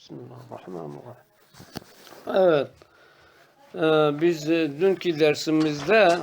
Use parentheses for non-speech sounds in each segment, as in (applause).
Bismillahirrahmanirrahim. Evet. Ee, biz e, dünkü dersimizde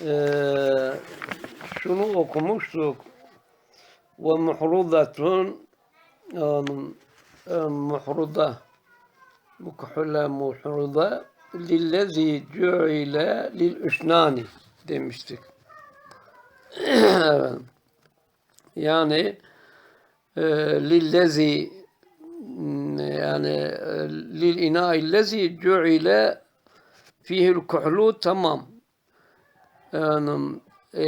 e, şunu okumuştuk. Ve muhrudatun muhruda mukhule muhruda lillezi cu'ile lil üsnani demiştik. (clears throat) evet. Yani e, lillezi yani e, lil ina'illezi cu'ile fihil kuhlu tamam. Yani e,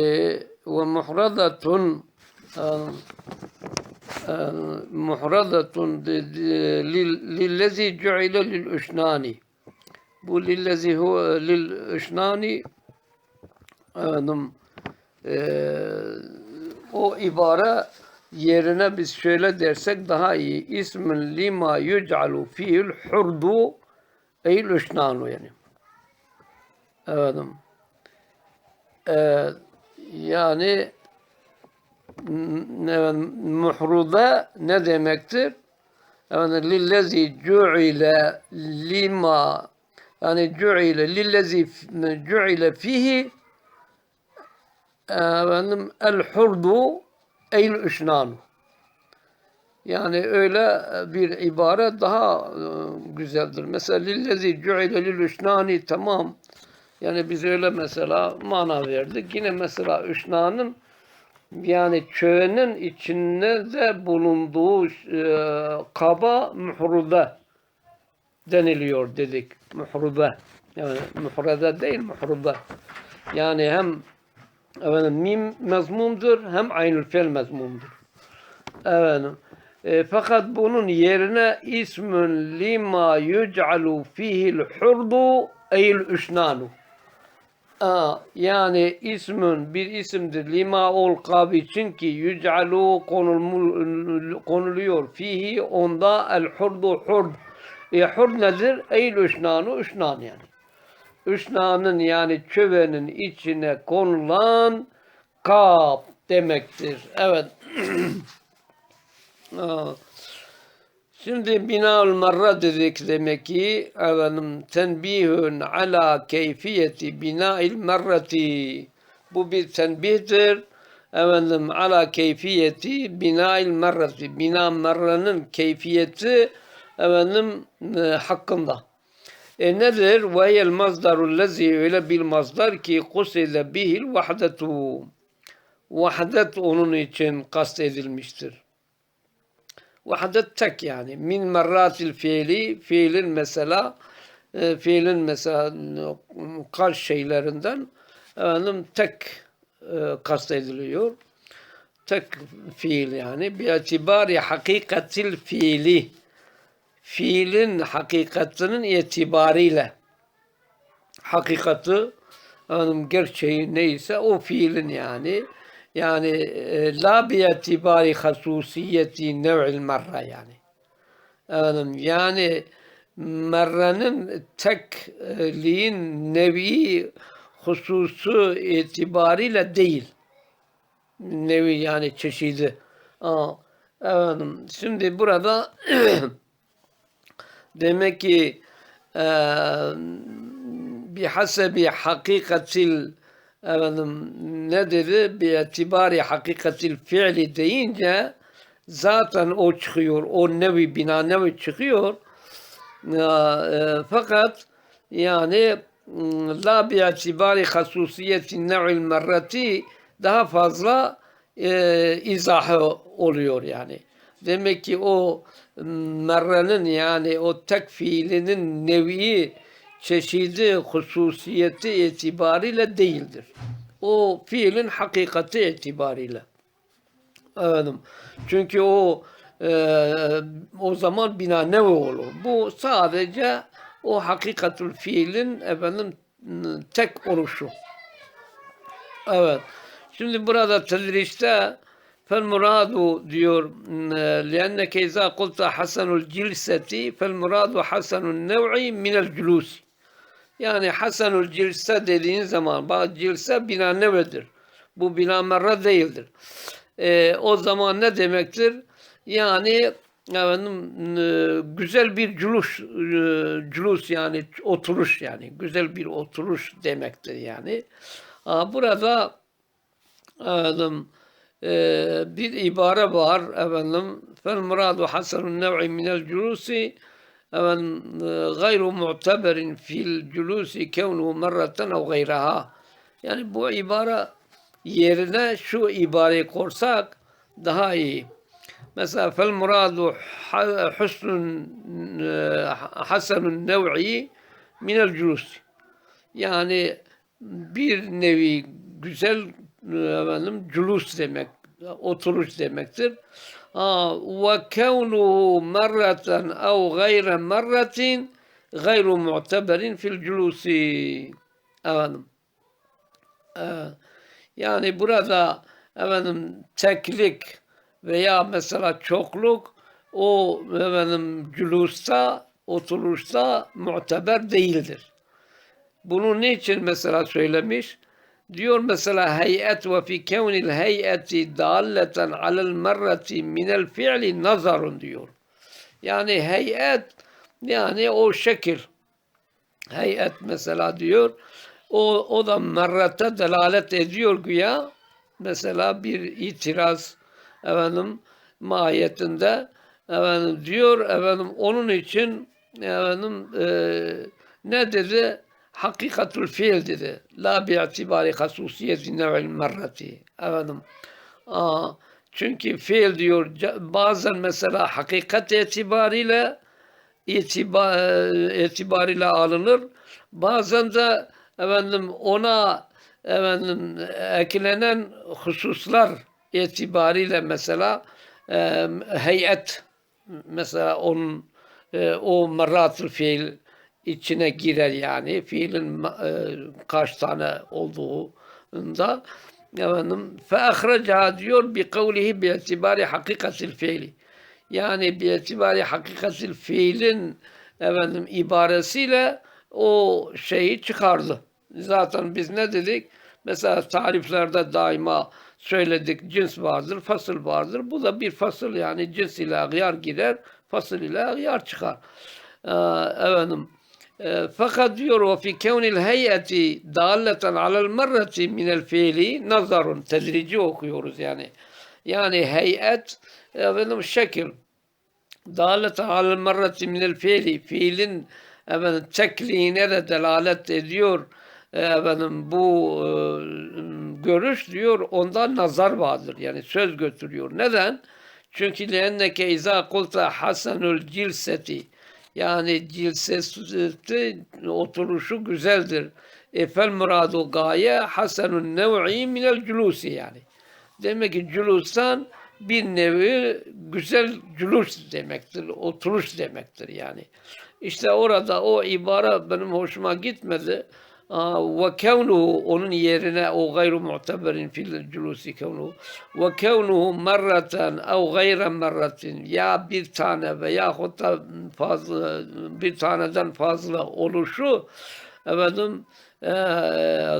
ve muhradatun yani, e, muhradatun de- de- lil- lillezi cu'ile lil üsnani. Bu lillezi huve lil üsnani yani, e, o ibare yerine biz şöyle dersek daha iyi. İsmin lima yuc'alu fihil hurdu eyl üsnanu yani. Efendim. Ee, yani ne, muhruda ne demektir? Yani lillezi cu'ile lima yani cu'ile lillezi cu'ile fihi efendim el hurdu eyl üsnanu. Yani öyle bir ibare daha e, güzeldir. Mesela lillezi cu'ile lil üsnani tamam. Yani biz öyle mesela mana verdik. Yine mesela üsnanın yani çöğünün içinde de bulunduğu e, kaba muhruda deniliyor dedik. Muhruda. Yani muhrada değil muhruda. Yani hem efendim, mim mezmumdur hem aynül fel mezmumdur. Efendim. E, fakat bunun yerine ismün lima yuc'alu fihil hurdu eyl üsnanu. Aa, yani ismün bir isimdir. Lima ol kabi için ki yüc'alu konuluyor. Fihi onda el hurdu hurd. E, hurd nedir? Eyl üsnanu üsnan yani. Üsnanın yani çövenin içine konulan kap demektir. Evet. (clears throat) Şimdi binaul marra dedik demek ki efendim tenbihun ala keyfiyeti binail marrati. Bu bir tenbihtir. Efendim ala keyfiyeti binail marrati. Bina marranın keyfiyeti efendim e, hakkında. E nedir? Ve hiyel mazdarul lezi öyle bir mazdar ki kusile bihil vahdetu. Vahdet onun için kastedilmiştir. Vahdet tek yani. Min merratil fiili, fiilin mesela e, fiilin mesela karşı şeylerinden efendim tek e, kastediliyor. Tek fiil yani. Bir itibari hakikatil fiili. Fiilin hakikatinin itibariyle hakikati efendim, gerçeği neyse o fiilin yani yani e, la bi itibari hasusiyeti nev'il merra yani. Efendim, yani merranın tekliğin nevi hususu itibariyle değil. Nevi yani çeşidi. Aa, efendim, şimdi burada (clears throat) demek ki e, bihasebi hakikatil efendim, ne dedi? Bi'itibari hakikatil fiili deyince zaten o çıkıyor. O nevi bina nevi çıkıyor. Ya, e, fakat yani m, la bi'itibari hasusiyeti nev'il merrati daha fazla e, izahı oluyor yani. Demek ki o merrenin yani o tek fiilinin nevi çeşidi, hususiyeti itibariyle değildir. O fiilin hakikati itibariyle. Efendim, çünkü o e, o zaman bina nevi olur. Bu sadece o hakikatül fiilin efendim tek oluşu. Evet. Şimdi burada tedriste fel muradu diyor لأنك إذا قلت حسن الجلسة فالمراد حسن النوع من الجلوس yani hasenül cilse dediğin zaman bazı cilse bina nevedir. Bu bina merre değildir. Ee, o zaman ne demektir? Yani efendim e, güzel bir culuş e, culus yani oturuş yani güzel bir oturuş demektir yani. Aa, burada efendim e, bir ibare var efendim. Fel muradu hasenun nev'i minel culusi. Efendim e, gayru mu'teberin fil culusi kevnuhu merraten ev gayraha. Yani bu ibare yerine şu ibareyi korsak daha iyi. Mesela fel muradu husnun e, hasenun nev'i minel culusi. Yani bir nevi güzel efendim culus demek, oturuş demektir. Ve kevnuhu merraten ev gayre merratin gayru mu'teberin fil culusi. Efendim. Ee, Yani burada efendim teklik veya mesela çokluk o efendim culusta, oturuşta muteber değildir. Bunu niçin mesela söylemiş? Diyor mesela heyet ve fi kevnil heyeti dalleten alel merreti minel fi'li nazarun diyor. Yani heyet yani o şekil. Heyet mesela diyor. O, o da merrete delalet ediyor güya. Mesela bir itiraz efendim mahiyetinde efendim diyor efendim onun için efendim e, ne dedi? Hakikatul fiil dedi. La bi'tibari hasusiyeti nev'il merreti. Efendim. Aa, çünkü fiil diyor bazen mesela hakikat itibariyle itiba, e, itibariyle alınır. Bazen de efendim ona efendim eklenen hususlar itibariyle mesela e, heyet mesela onun e, o merratül fiil içine girer yani fiilin e, kaç tane olduğunda efendim fe diyor bi kavlihi bi itibari hakikatil fiili yani bi itibari hakikatil fiilin efendim ibaresiyle o şeyi çıkardı. Zaten biz ne dedik? Mesela tariflerde daima söyledik cins vardır, fasıl vardır. Bu da bir fasıl yani cins ile agıyar girer, fasıl ile agıyar çıkar. Ee, efendim, e, fakat diyor o fi kevnil heyeti dalleten alel merreti minel fiili nazarun tedrici okuyoruz yani. Yani heyet efendim şekil dalet alel merreti minel fiili fiilin efendim tekliğine de delalet ediyor e, efendim bu e, görüş diyor ondan nazar vardır yani söz götürüyor. Neden? Çünkü lenneke izâ kulta hasenül cilseti yani cilsesi oturuşu güzeldir. Efel muradu gaye hasenun nev'i minel culusi yani. Demek ki culustan bir nevi güzel culus demektir, oturuş demektir yani. İşte orada o ibare benim hoşuma gitmedi. Ve kevnuhu onun yerine o gayru mu'teberin fil culusi kevnuhu ve kevnuhu merraten ev gayre merratin ya bir tane veya da fazla bir taneden fazla oluşu efendim e,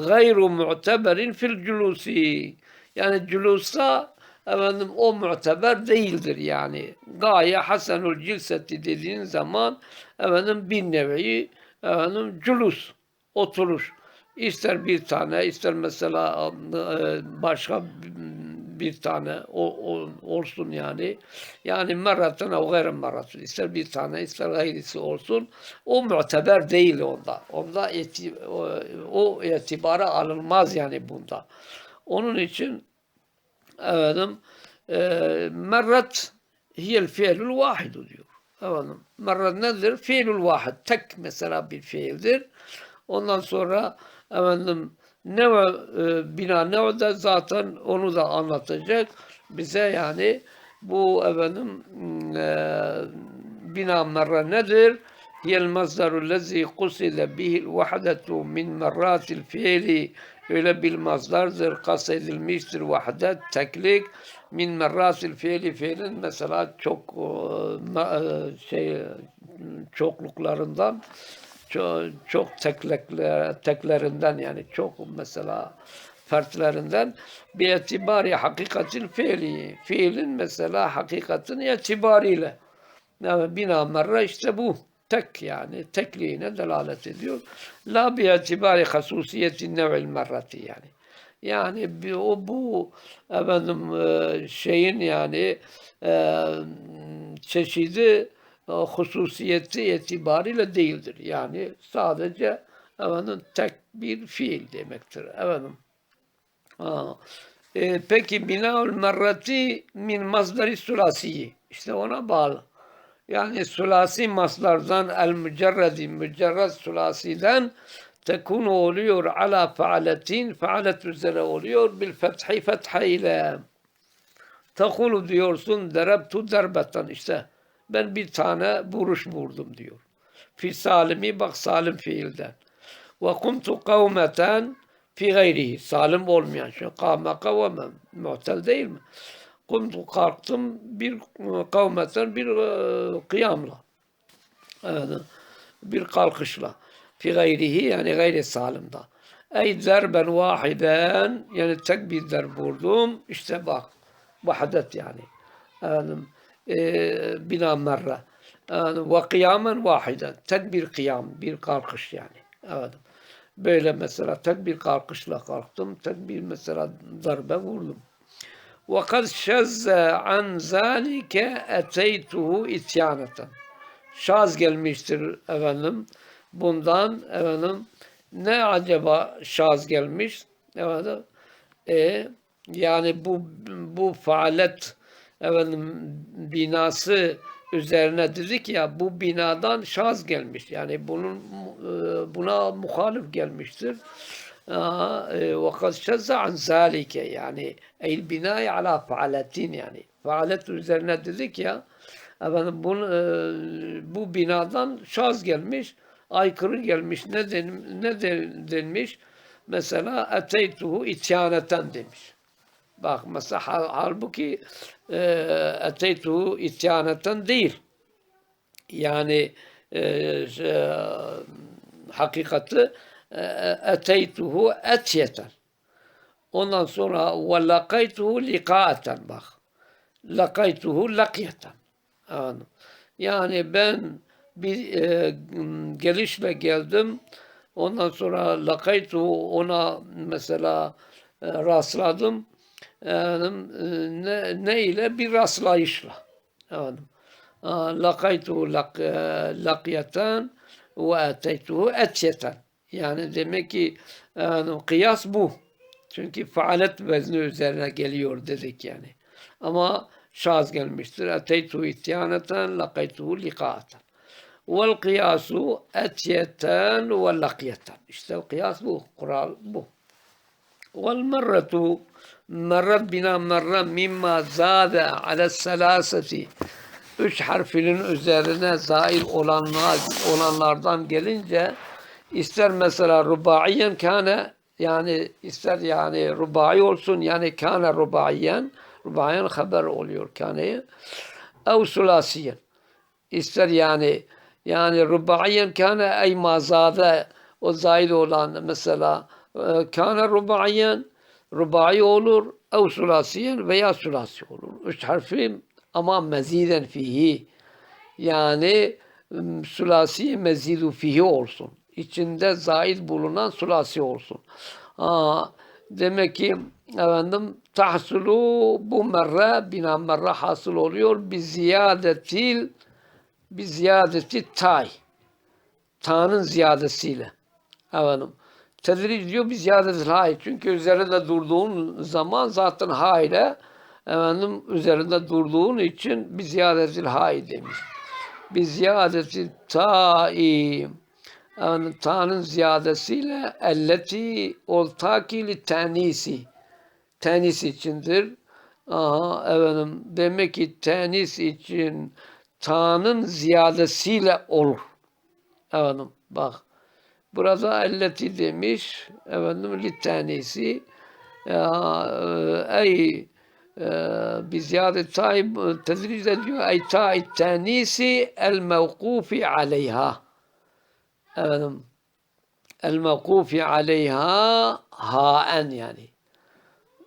gayru mu'teberin fil culusi yani culusta efendim o muteber değildir yani. Gaye hasenul cilseti dediğin zaman efendim bir nevi efendim culus, oturuş. İster bir tane, ister mesela e, başka bir tane o, o olsun yani. Yani merraten o gayre merraten. İster bir tane, ister gayrisi olsun. O muteber değil onda. Onda eti, o, o itibara alınmaz yani bunda. Onun için efendim e, merrat hiyel fiilul vahidu diyor. Efendim merrat nedir? Fiilul vahid. Tek mesela bir fiildir. Ondan sonra efendim ne e, bina ne da zaten onu da anlatacak bize yani. Bu efendim e, bina merre nedir? Hiyel mazdaru lezi kusile bihil vahdetu min merratil fiili. Öyle bir mazdardır, kastedilmiştir vahdet, teklik. Min merratil fiili fiilin mesela çok e, e, şey çokluklarından çok, çok teklekler, teklerinden yani çok mesela fertlerinden bir itibari hakikatil fiili. Fiilin mesela hakikatin itibariyle. Evet, bina merre işte bu. Tek yani tekliğine delalet ediyor. La bi itibari hasusiyeti nev'il merreti yani. Yani o bu efendim şeyin yani çeşidi hususiyeti itibariyle değildir. Yani sadece efendim tek bir fiil demektir. Efendim. Ha. E, peki binaul merreti min masdari sulasiyi. İşte ona bağlı. Yani sulasi maslardan el mücerredi mücerred sulasiden tekunu oluyor ala faaletin faalet üzere oluyor bil fethi fetha ile tekulu diyorsun derebtu derbeten işte ben bir tane vuruş vurdum diyor. Fi salimi bak salim fiilden. Ve kuntu kavmeten fi gayrihi salim olmayan şey kavme kavme muhtel değil mi? Kuntu kalktım bir kavmeten bir e, kıyamla. Evet, bir kalkışla. Fi gayrihi yani gayri salimda. Ey derben vahiden yani tek bir derb vurdum. İşte bak vahdet yani. Efendim, e, bina merre. Yani, ve kıyamen vahiden. Tek bir kıyam, bir kalkış yani. Evet. Böyle mesela tek bir kalkışla kalktım. Tek bir mesela darbe vurdum. وَقَدْ شَزَّ عَنْ ذَٰلِكَ اَتَيْتُهُ اِتْيَانَةً Şaz gelmiştir efendim. Bundan efendim ne acaba şaz gelmiş? Efendim, e, yani bu bu faalet efendim binası üzerine dedik ya bu binadan şaz gelmiş. Yani bunun e, buna muhalif gelmiştir. وقد شذ عن ذلك yani el binayı ala faaletin yani faalet üzerine dedik ya efendim bunu, e, bu binadan şaz gelmiş aykırı gelmiş ne, den, ne den, denmiş mesela eteytuhu ityaneten demiş bak mesela hal, halbuki e, eteytuhu ityaneten değil yani e, e, hakikati eteytuhu etyeten. Ondan sonra ve lakaytuhu likaeten bak. Lakaytuhu lakiyeten. Yani ben bir e, gelişle geldim. Ondan sonra lakaytuhu ona mesela e, rastladım. Yani, ne, ne ile? Bir rastlayışla. Yani, lakaytuhu lak, lakiyeten ve eteytuhu etyeten. Yani demek ki yani kıyas bu. Çünkü faalet vezni üzerine geliyor dedik yani. Ama şaz gelmiştir. Eteytu ityaneten, lakaytuhu likaaten. Vel kıyasu etyeten ve lakiyeten. İşte kıyas bu. Kural bu. Vel merretu merret bina merre mimma zade ala selaseti. Üç harfinin üzerine zail olanlar, olanlardan gelince İster mesela rubaiyen kâne yani ister yani rubai olsun yani kâne rubaiyen rubaiyen haber oluyor kâne'ye ev sulasiyen ister yani yani rubaiyen kâne ey mazade o zahid olan mesela e, kâne rubaiyen rubai olur ev veya sulasi olur. Üç harfi ama meziden fihi yani sulasi mezidu fihi olsun içinde zaid bulunan sulasi olsun. Aa, demek ki efendim tahsulu bu merre bina merre hasıl oluyor bir ziyadetil bir ziyadeti tay. Ta'nın ziyadesiyle. Efendim. Tedric diyor bir ziyadetil hay. Çünkü üzerinde durduğun zaman zaten ha ile efendim üzerinde durduğun için bir ziyadetil hay demiş. Bir ziyadetil ta'i yani ta'nın ziyadesiyle elleti oltakili tenisi tenis içindir. Aha, efendim, demek ki tenis için ta'nın ziyadesiyle olur. Efendim, bak. Burada elleti demiş. Efendim, li tenisi. Ey bir ziyade ta'i tedric ediyor. Ey ta'i tenisi el mevkufi aleyha efendim el mevkufi aleyha haen yani.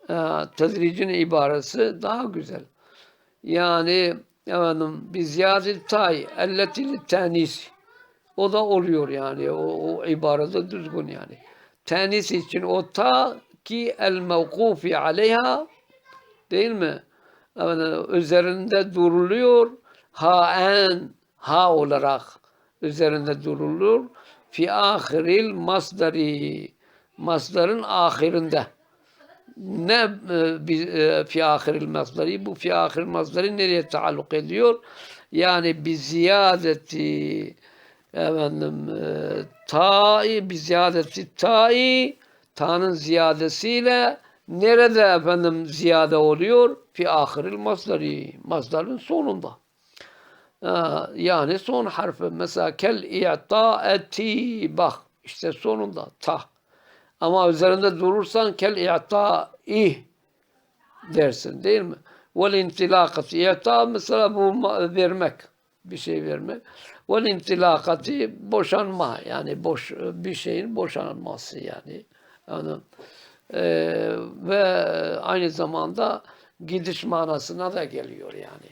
E, tedricin ibaresi daha güzel. Yani efendim bir ziyade tay elletili tenis o da oluyor yani o, o ibarede düzgün yani. Tenis için o ta ki el mevkufi aleyha değil mi? Efendim, üzerinde duruluyor ha en ha olarak üzerinde durulur fi ahiril masdari masdarın ahirinde ne e, e, fi ahiril masdari bu fi ahiril masdari nereye taalluk ediyor? Yani bi ziyadeti efendim e, ta'i bi ziyadeti ta'i ta'nın ziyadesiyle nerede efendim ziyade oluyor? Fi ahiril masdari masdarın sonunda. Ha, yani son harfi mesela kel i'taeti bak işte sonunda ta. Ama üzerinde durursan kel i'ta'i dersin değil mi? Vel intilakati. İ'ta mesela bu vermek. Bir şey vermek. Vel intilakati boşanma. Yani boş bir şeyin boşanması yani. Yani eee, ve aynı zamanda gidiş manasına da geliyor yani.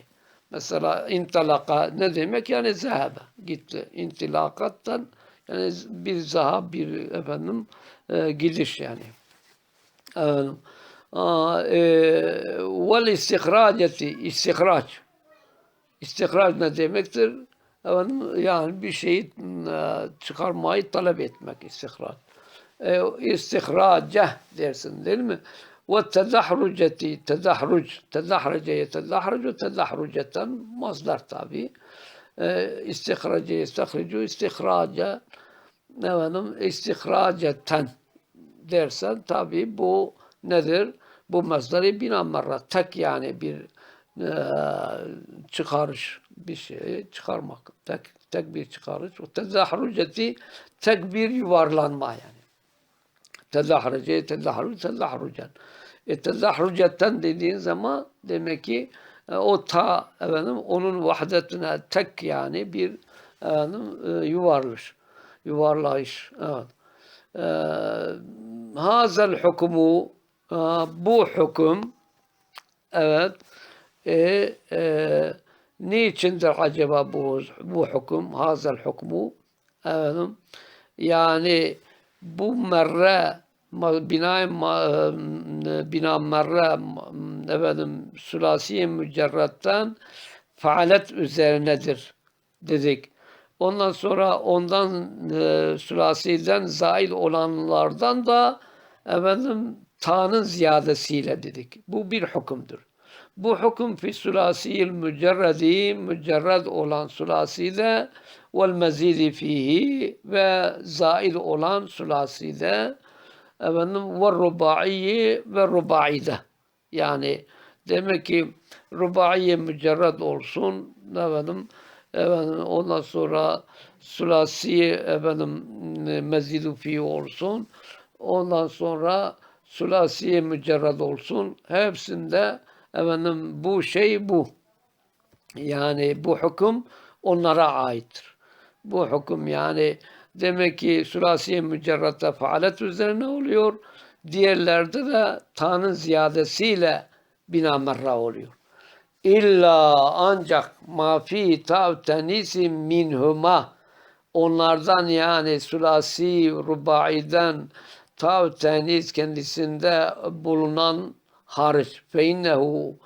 Mesela intilaka ne demek? Yani zehebe gitti. İntilakattan yani bir zahab bir efendim e, gidiş yani. Efendim. Aa, e, vel istihraceti istihraç. İstihraç ne demektir? Efendim, yani bir şeyi e, çıkarmayı talep etmek istihraç. E, istihrace dersin değil mi? Ve tedahruceti, tedahruc, tedahrace yetedahrucu, tedahruceten masdar tabi. E, istihrace, yestahricu, istihrace, efendim, istihraceten dersen tabi bu nedir? Bu masdarı bina marra tek yani bir e, çıkarış bir şeyi çıkarmak. Tek, tek bir çıkarış. O tezahruceti tek bir yuvarlanma yani. Tezahruce, tezahruc, tezahrucen. E, tezahrucetten dediğin zaman demek ki e, o ta efendim onun vahdetine tek yani bir efendim e, yuvarlış. Yuvarlayış. Evet. E, hazel hukmu e, bu hüküm evet e, e, niçindir acaba bu bu hüküm hazel hukmu efendim yani bu merre bina e, bina merre efendim sülasiye mücerretten faalet üzerinedir dedik. Ondan sonra ondan e, sülasiden zail olanlardan da efendim ta'nın ziyadesiyle dedik. Bu bir hükümdür. Bu hüküm fi sülasiyil mücerredi mücerred olan sülaside vel mezidi fihi ve zaid olan sülaside efendim ve rubaiyi ve rubaide. Yani demek ki rubaiye mücerred olsun efendim efendim ondan sonra sülasi efendim mezidu fi olsun ondan sonra sülasiye mücerred olsun hepsinde efendim bu şey bu yani bu hüküm onlara aittir. Bu hüküm yani demek ki sülasiye mücerrette faalet üzerine oluyor. Diğerlerde de ta'nın ziyadesiyle bina merra oluyor. İlla ancak mafi tav tenisi minhuma onlardan yani sülasi rubaiden tav tenis kendisinde bulunan hariç fe innehu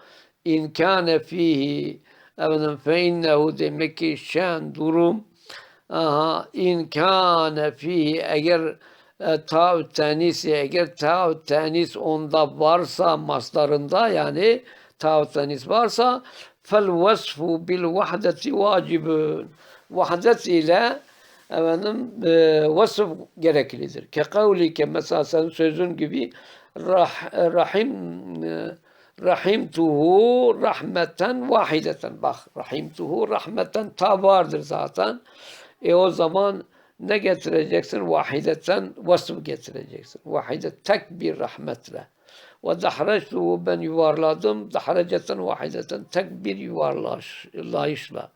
in kâne fihi efendim fe innehu demek ki şen durum aha in kâne fihi eğer e, tav tenisi eğer tav tenis onda varsa maslarında yani tav tenis varsa fel vasfu bil vahdeti vacibun vahdet ile efendim e, vasıf gereklidir. Ke kavlike mesela sen sözün gibi rah, rahim e, rahimtuhu rahmeten vahideten bak rahimtuhu rahmeten ta vardır zaten. E o zaman ne getireceksin? Vahideten vasıf getireceksin. Vahidet tek bir rahmetle. Ve dahreçtuhu ben yuvarladım. Dahreceten vahideten tek bir yuvarlayışla.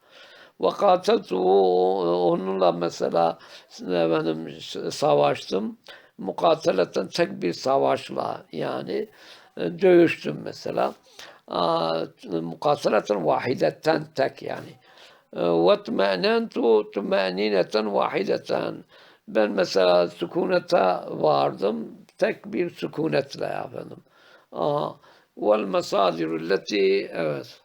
Ve kateltuhu onunla mesela efendim, savaştım. Mukateleten tek bir savaşla yani e, dövüştüm mesela. aa, mukasıreten vahidetten tek yani. Ve tmenentu tmenинeten vahideten. Ben mesela sükunete vardım. Tek bir sükunetle efendim. Aa, vel evet.